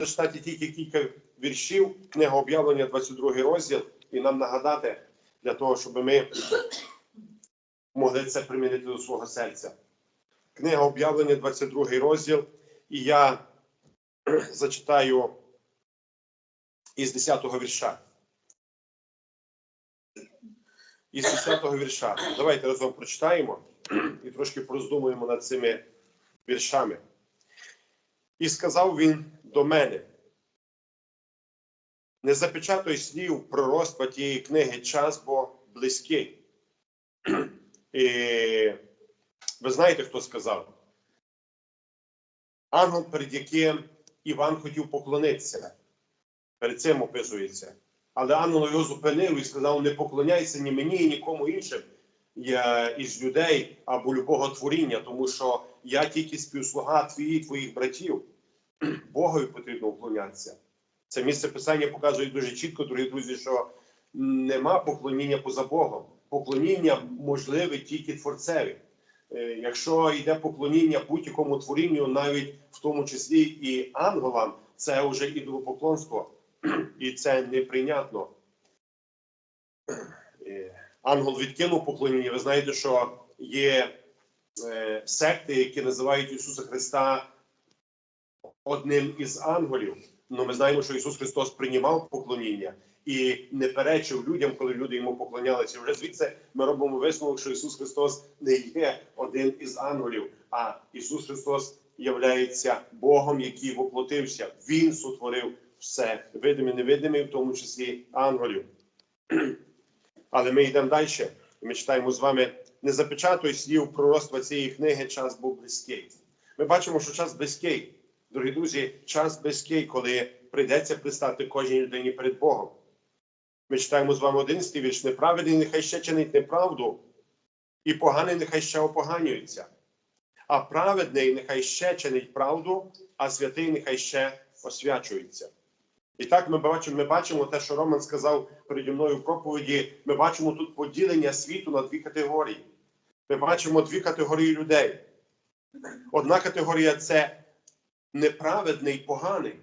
зачитати тільки кілька віршів, книга об'явлення, 22 розділ, і нам нагадати для того, щоб ми могли це примінити до свого серця. Книга об'явлення, 22 розділ, і я зачитаю із 10-го вірша. Із 10-го вірша. Давайте разом прочитаємо і трошки пороздумуємо над цими віршами. І сказав він до мене: не запечатуй слів пророцтва тієї книги час, бо близький. І ви знаєте, хто сказав? Ангел, перед яким Іван хотів поклонитися. Перед цим описується. Але ангел його зупинив і сказав: не поклоняйся ні мені, ні нікому іншим із людей або любого творіння, тому що я тільки співслуга і твоїх братів. Богові потрібно уклонятися. Це місце писання показує дуже чітко, дорогі друзі, що нема поклоніння поза Богом. Поклоніння можливе тільки творцеві. Е, Якщо йде поклоніння будь-якому творінню, навіть в тому числі і ангелам, це вже ідолопоклонство, і це неприйнятно. Е, Ангел відкинув поклоніння. Ви знаєте, що є е, секти, які називають Ісуса Христа одним із ангелів. Ну, ми знаємо, що Ісус Христос приймав поклоніння і не перечив людям, коли люди йому поклонялися. Вже звідси ми робимо висновок, що Ісус Христос не є один із ангелів, а Ісус Христос являється Богом, який воплотився. Він сотворив все видиме, невидиме, в тому числі ангелів. Але ми йдемо далі. Ми читаємо з вами не запечатуй слів пророцтва цієї книги, час був близький. Ми бачимо, що час близький. Дорогі друзі, час близький, коли прийдеться пристати кожній людині перед Богом. Ми читаємо з вами 11 вірш. Неправедний нехай ще чинить неправду, і поганий нехай ще опоганюється. А праведний нехай ще чинить правду, а святий нехай ще освячується. І так ми бачимо, ми бачимо те, що Роман сказав переді мною в проповіді. Ми бачимо тут поділення світу на дві категорії. Ми бачимо дві категорії людей. Одна категорія це неправедний, поганий.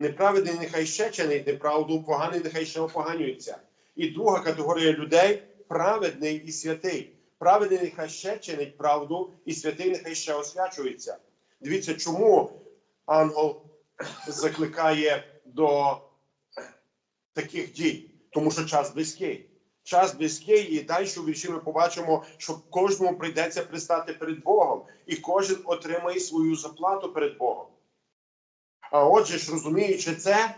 Неправедний нехай ще чинить неправду, поганий нехай ще опоганюється. І друга категорія людей праведний і святий. Праведний нехай ще чинить правду, і святий нехай ще освячується. Дивіться, чому ангел закликає до таких дій, тому що час близький. Час близький, і далі у вірші ми побачимо, що кожному прийдеться пристати перед Богом, і кожен отримає свою заплату перед Богом. А отже ж, розуміючи це,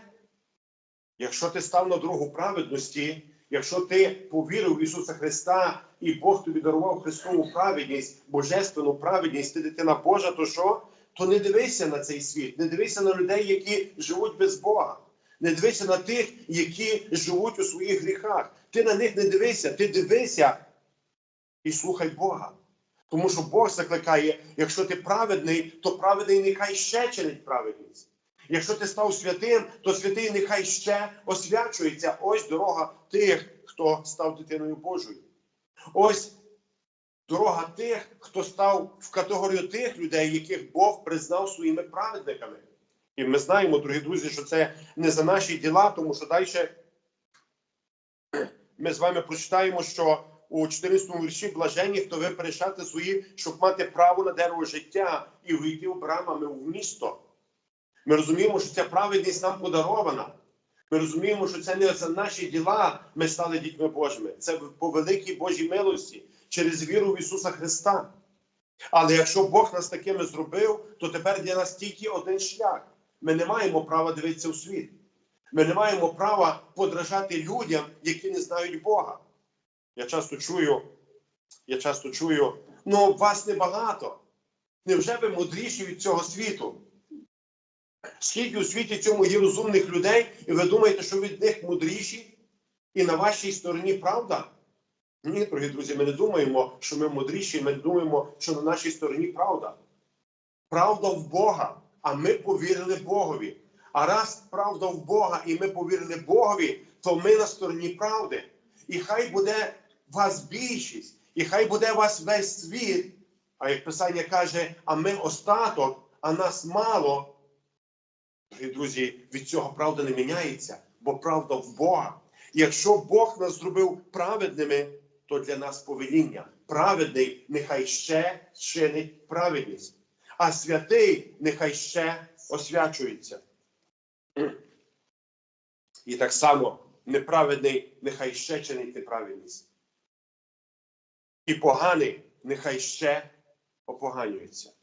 якщо ти став на дорогу праведності, якщо ти повірив в Ісуса Христа, і Бог тобі дарував Христову праведність, божественну праведність, ти дитина Божа, то що? То не дивися на цей світ, не дивися на людей, які живуть без Бога. Не дивися на тих, які живуть у своїх гріхах. Ти на них не дивися, ти дивися і слухай Бога. Тому що Бог закликає, якщо ти праведний, то праведний нехай ще чинить праведність. Якщо ти став святим, то святий нехай ще освячується. Ось дорога тих, хто став дитиною Божою. Ось дорога тих, хто став в категорію тих людей, яких Бог признав своїми праведниками. І ми знаємо, дорогі друзі, що це не за наші діла, тому що далі ми з вами прочитаємо, що у 14 вірші блаженні, хто ви свої, щоб мати право на дерево життя і вийти брамами в місто. Ми розуміємо, що ця праведність нам подарована. Ми розуміємо, що це не за наші діла ми стали дітьми Божими. Це по великій Божій милості через віру в Ісуса Христа. Але якщо Бог нас такими зробив, то тепер для нас тільки один шлях. Ми не маємо права дивитися у світ. Ми не маємо права подражати людям, які не знають Бога. Я часто чую, я часто чую, ну вас небагато. Невже ви мудріші від цього світу? Скільки у світі цьому є розумних людей, і ви думаєте, що від них мудріші? І на вашій стороні правда? Ні, дорогі друзі, ми не думаємо, що ми мудріші, ми думаємо, що на нашій стороні правда. Правда в Бога, а ми повірили Богові. А раз правда в Бога, і ми повірили Богові, то ми на стороні правди. І хай буде вас більшість, і хай буде вас весь світ. А як Писання каже, а ми остаток, а нас мало, друзі, від цього правда не міняється, бо правда в Бога. Якщо Бог нас зробив праведними, то для нас повеління. Праведний нехай ще чинить праведність, а святий нехай ще освячується. І так само неправедний нехай ще чинить неправедність. І поганий нехай ще опоганюється.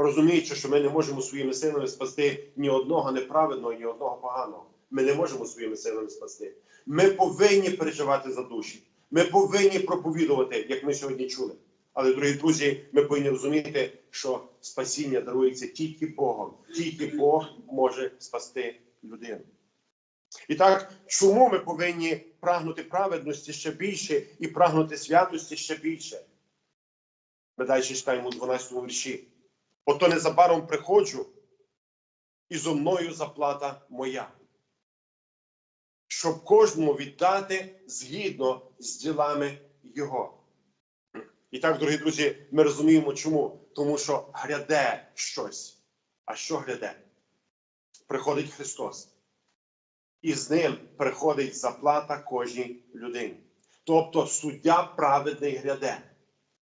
Розуміючи, що ми не можемо своїми силами спасти ні одного неправедного, ні одного поганого. Ми не можемо своїми силами спасти. Ми повинні переживати за душі. Ми повинні проповідувати, як ми сьогодні чули. Але, дорогі друзі, ми повинні розуміти, що спасіння дарується тільки Богом. Тільки Бог може спасти людину. І так, чому ми повинні прагнути праведності ще більше і прагнути святості ще більше? Ми далі читаємо у 12 вірші. Ото незабаром приходжу, і зо мною заплата моя, щоб кожному віддати згідно з ділами Його. І так, дорогі друзі, ми розуміємо, чому? Тому що гряде щось. А що гряде? Приходить Христос. І з ним приходить заплата кожній людині. Тобто суддя праведний гряде.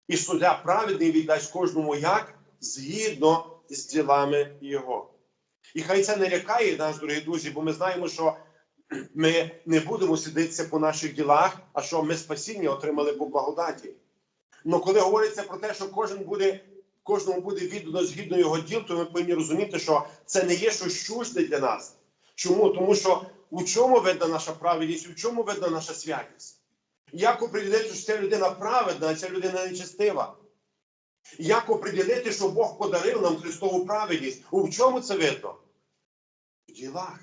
І суддя праведний віддасть кожному як? Згідно з ділами Його. І хай це не лякає нас, дорогі друзі, бо ми знаємо, що ми не будемо сидитися по наших ділах, а що ми спасіння отримали по благодаті. Але коли говориться про те, що кожен буде, кожному буде віддано згідно його діл, то ми повинні розуміти, що це не є щось чужде для нас. Чому? Тому що у чому видна наша праведність, у чому видна наша святість? Як оприділити, що ця людина праведна, а ця людина нечестива? Як оприділити, що Бог подарив нам Христову праведність? У чому це видно? В ділах.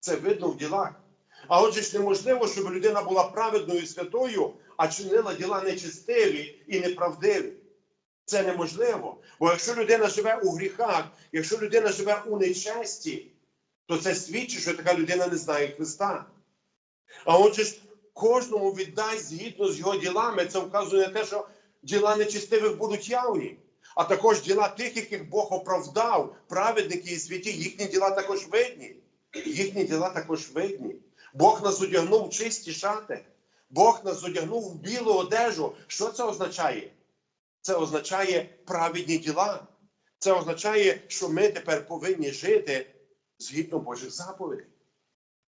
Це видно в ділах. А отже ж неможливо, щоб людина була праведною і святою, а чинила діла нечестиві і неправдиві. Це неможливо. Бо якщо людина живе у гріхах, якщо людина живе у нечесті, то це свідчить, що така людина не знає Христа. А отже ж, кожному віддасть згідно з його ділами, це вказує на те, що діла нечестивих будуть явні, а також діла тих, яких Бог оправдав, праведники і святі, їхні діла також видні. Їхні діла також видні. Бог нас одягнув в чисті шати, Бог нас одягнув в білу одежу. Що це означає? Це означає праведні діла. Це означає, що ми тепер повинні жити згідно Божих заповідей.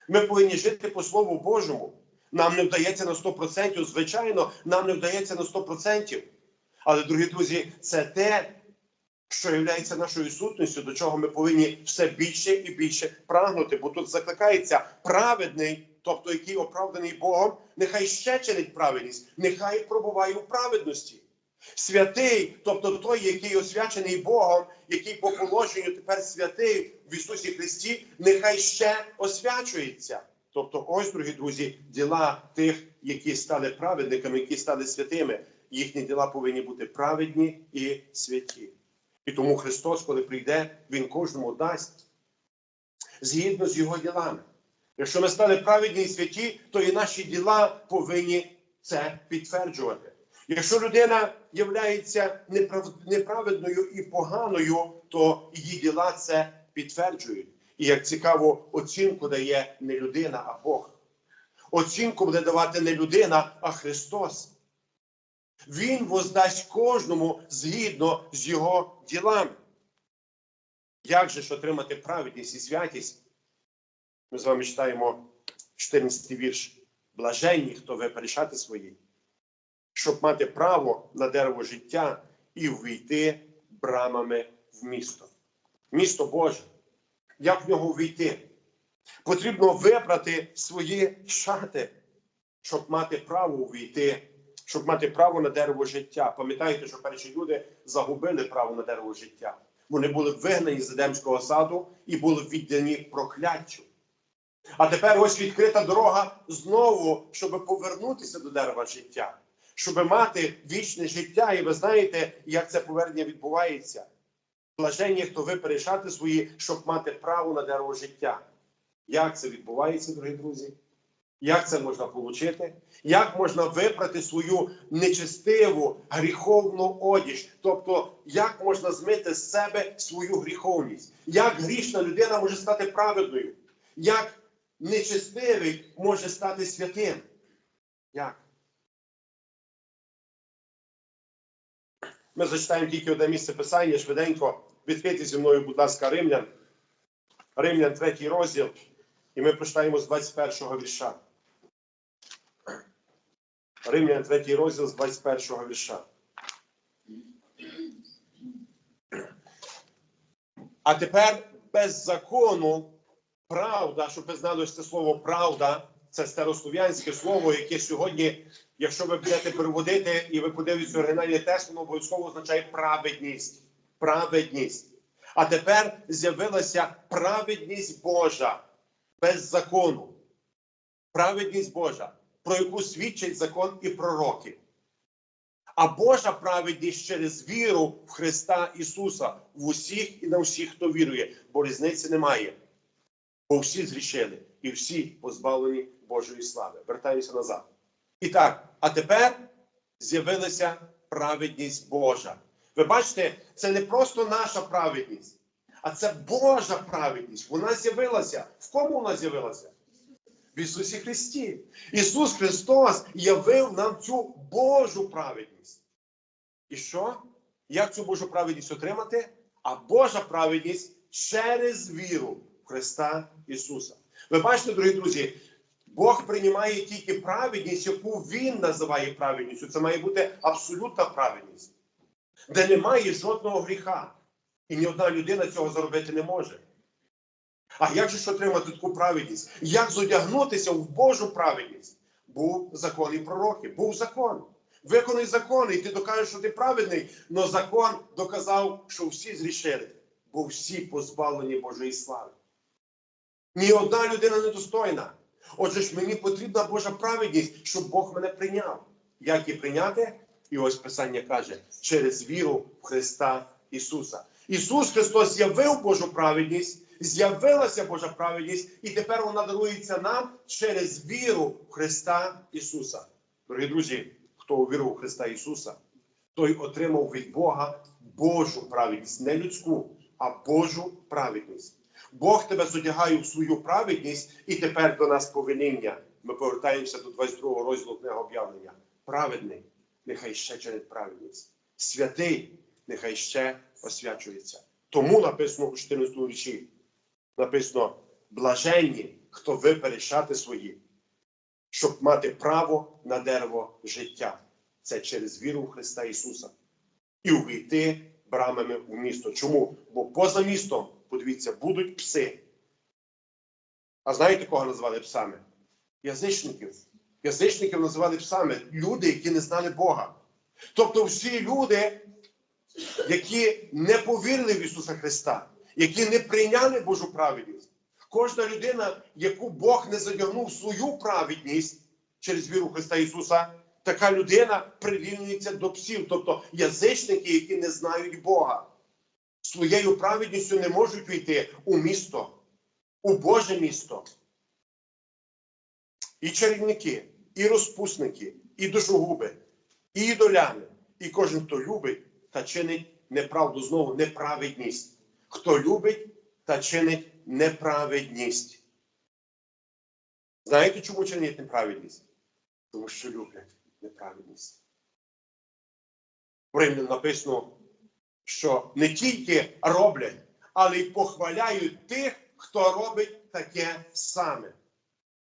Ми повинні жити по Слову Божому. Нам не вдається на 100%, звичайно, нам не вдається на 100%. Але, дорогі друзі, це те, що є нашою сутністю, до чого ми повинні все більше і більше прагнути. Бо тут закликається праведний, тобто який оправданий Богом, нехай ще чинить праведність, нехай пробуває у праведності. Святий, тобто той, який освячений Богом, який по положенню тепер святий в Ісусі Христі, нехай ще освячується. Тобто, ось, дорогі друзі, діла тих, які стали праведниками, які стали святими. Їхні діла повинні бути праведні і святі. І тому Христос, коли прийде, Він кожному дасть згідно з його ділами. Якщо ми стали праведні і святі, то і наші діла повинні це підтверджувати. Якщо людина є неправедною і поганою, то її діла це підтверджують. І як цікаво, оцінку дає не людина, а Бог. Оцінку буде давати не людина, а Христос. Він воздасть кожному згідно з його ділами. Як же ж отримати праведність і святість? Ми з вами читаємо 14 вірш. Блаженні, хто випрішати свої, щоб мати право на дерево життя і ввійти брамами в місто. Місто Боже. Як в нього ввійти? Потрібно вибрати свої шати, щоб мати право увійти щоб мати право на дерево життя. Пам'ятаєте, що перші люди загубили право на дерево життя. Вони були вигнані з Едемського саду і були віддані прокляттю. А тепер ось відкрита дорога знову, щоб повернутися до дерева життя, щоб мати вічне життя. І ви знаєте, як це повернення відбувається. Блаження, хто ви перейшати свої, щоб мати право на дерево життя. Як це відбувається, дорогі друзі? Як це можна отримати? Як можна випрати свою нечестиву гріховну одіж? Тобто, як можна змити з себе свою гріховність? Як грішна людина може стати праведною? Як нечестивий може стати святим? Як? Ми зачитаємо тільки одне місце писання швиденько. Відкрийте зі мною, будь ласка, Римлян. Римлян, третій розділ. І ми прочитаємо з 21-го вірша. Римлян, третій розділ з 21-го вірша. А тепер без закону правда, щоб ви знали, що це слово правда, це старослов'янське слово, яке сьогодні, якщо ви будете переводити і ви подивитеся оригінальний текст, воно обов'язково означає праведність. Праведність. А тепер з'явилася праведність Божа без закону. Праведність Божа, про яку свідчить закон і пророки. А Божа праведність через віру в Христа Ісуса в усіх і на всіх, хто вірує, бо різниці немає. Бо всі зрішили і всі позбавлені Божої слави. Вертаємося назад. І так, а тепер з'явилася праведність Божа. Ви бачите, це не просто наша праведність, а це Божа праведність. Вона з'явилася. В кому вона з'явилася? В Ісусі Христі. Ісус Христос явив нам цю Божу праведність. І що? Як цю Божу праведність отримати? А Божа праведність через віру в Христа Ісуса. Ви бачите, дорогі друзі, Бог приймає тільки праведність, яку Він називає праведністю. Це має бути абсолютна праведність, де немає жодного гріха. І ні одна людина цього зробити не може. А як же ж отримати таку праведність? Як зодягнутися в Божу праведність? Був закон і пророки, був закон. Виконуй закон, і ти докажеш, що ти праведний, але закон доказав, що всі зрішили, бо всі позбавлені Божої слави. Ні одна людина недостойна. Отже ж, мені потрібна Божа праведність, щоб Бог мене прийняв. Як її прийняти? І ось Писання каже: через віру в Христа Ісуса. Ісус Христос з'явив Божу праведність, з'явилася Божа праведність, і тепер вона дарується нам через віру в Христа Ісуса. Дорогі друзі, хто увірував в Христа Ісуса, той отримав від Бога Божу праведність, не людську, а Божу праведність. Бог тебе зодягає в свою праведність, і тепер до нас повеління. Ми повертаємося до 22 розділу книги об'явлення. Праведний, нехай ще чинить праведність. Святий, нехай ще освячується. Тому написано у 14 вірші, написано: блаженні, хто випере шати свої, щоб мати право на дерево життя. Це через віру в Христа Ісуса. І увійти брамами у місто. Чому? Бо поза містом, подивіться, будуть пси. А знаєте, кого називали псами? Язичників. Язичників називали псами люди, які не знали Бога. Тобто всі люди, які не повірили в Ісуса Христа, які не прийняли Божу праведність. Кожна людина, яку Бог не задягнув свою праведність через віру Христа Ісуса, така людина прирівнюється до псів, тобто язичники, які не знають Бога. Своєю праведністю не можуть війти у місто, у Боже місто. І чарівники, і розпусники, і душогуби, і ідоляни, і кожен, хто любить та чинить неправду знову неправедність. Хто любить та чинить неправедність. Знаєте, чому чинить неправедність? Тому що люблять неправедність. В Римлян написано, що не тільки роблять, але й похваляють тих, хто робить таке саме.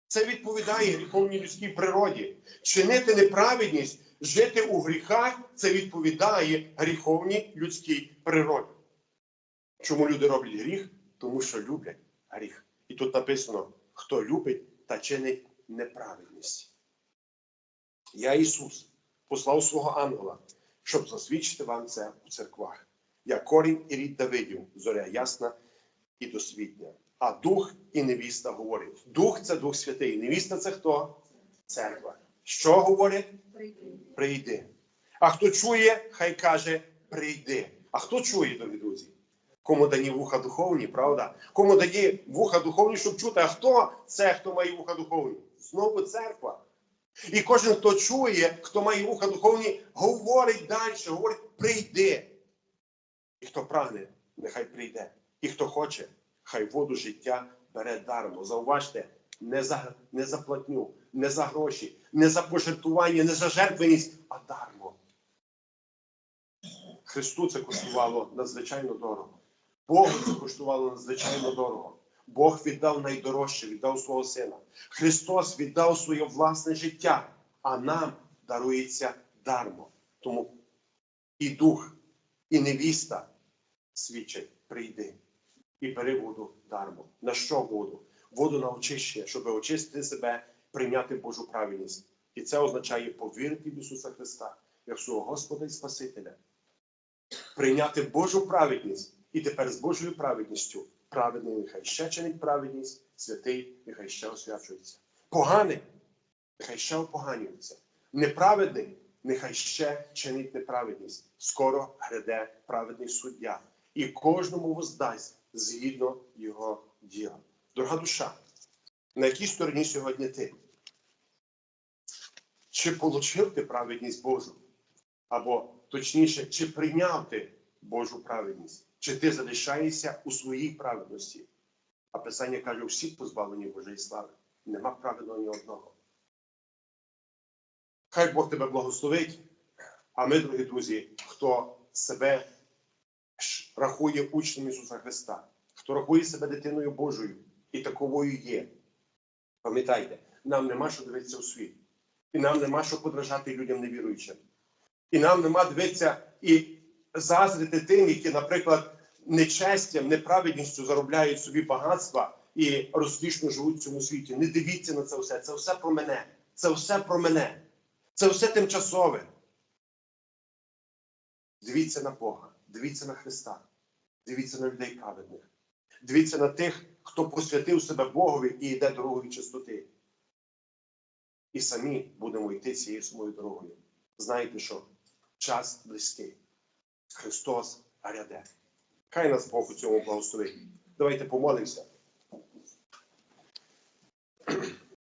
Це відповідає гріховній людській природі. Чинити неправедність, жити у гріхах це відповідає гріховній людській природі. Чому люди роблять гріх? Тому що люблять гріх. І тут написано: хто любить та чинить неправедність. Я Ісус послав свого ангела, щоб засвідчити вам це у церквах. Я корінь і рід Давидів, зоря ясна і досвітня. А дух і невіста говорить. Дух це Дух Святий. Невіста це хто? Церква. Що говорить? Прийди. А хто чує, хай каже прийди. А хто чує, дорогі друзі? Кому дані вуха духовні, правда? Кому дані вуха духовні, щоб чути, а хто це, хто має вуха духовні? Знову церква. І кожен, хто чує, хто має вуха духовні, говорить далі, говорить, прийди. І хто прагне, нехай прийде. І хто хоче, хай воду життя бере дармо. Зауважте, не за, не за платню, не за гроші, не за пожертвування, не за жертвеність, а дармо. Христу це коштувало надзвичайно дорого. Богу це коштувало надзвичайно дорого. Бог віддав найдорожче, віддав свого сина. Христос віддав своє власне життя, а нам дарується дармо. Тому і дух, і невіста свідчать, прийди і бери воду дармо. На що воду? Воду на очищення, щоб очистити себе, прийняти Божу правильність. І це означає повірити в Ісуса Христа, як свого Господа і Спасителя, прийняти Божу праведність і тепер з Божою праведністю праведний нехай ще чинить праведність, святий нехай ще освячується. Поганий нехай ще опоганюється. Неправедний нехай ще чинить неправедність. Скоро гряде праведний суддя, і кожному воздасть згідно його діла. Дорога душа, на якій стороні сьогодні ти? Чи получив ти праведність Божу? Або точніше, чи прийняв ти Божу праведність? Чи ти залишаєшся у своїй праведності? А Писання каже, всі позбавлені Божої слави. Нема праведного ні одного. Хай Бог тебе благословить. А ми, дорогі друзі, хто себе рахує учнем Ісуса Христа, хто рахує себе дитиною Божою і таковою є. Пам'ятайте, нам нема що дивитися у світ. І нам нема що подражати людям невіруючим. І нам нема дивитися і заздрити тим, які, наприклад, нечестям, неправедністю заробляють собі багатства і розкішно живуть в цьому світі. Не дивіться на це все. Це все про мене. Це все про мене. Це все тимчасове. Дивіться на Бога, дивіться на Христа, дивіться на людей праведних. Дивіться на тих, хто посвятив себе Богові і йде дорогою чистоти. І самі будемо йти цією самою дорогою. Знаєте що? Час близький. Христос ряде. Хай нас Бог у цьому благословить. Давайте помолимося.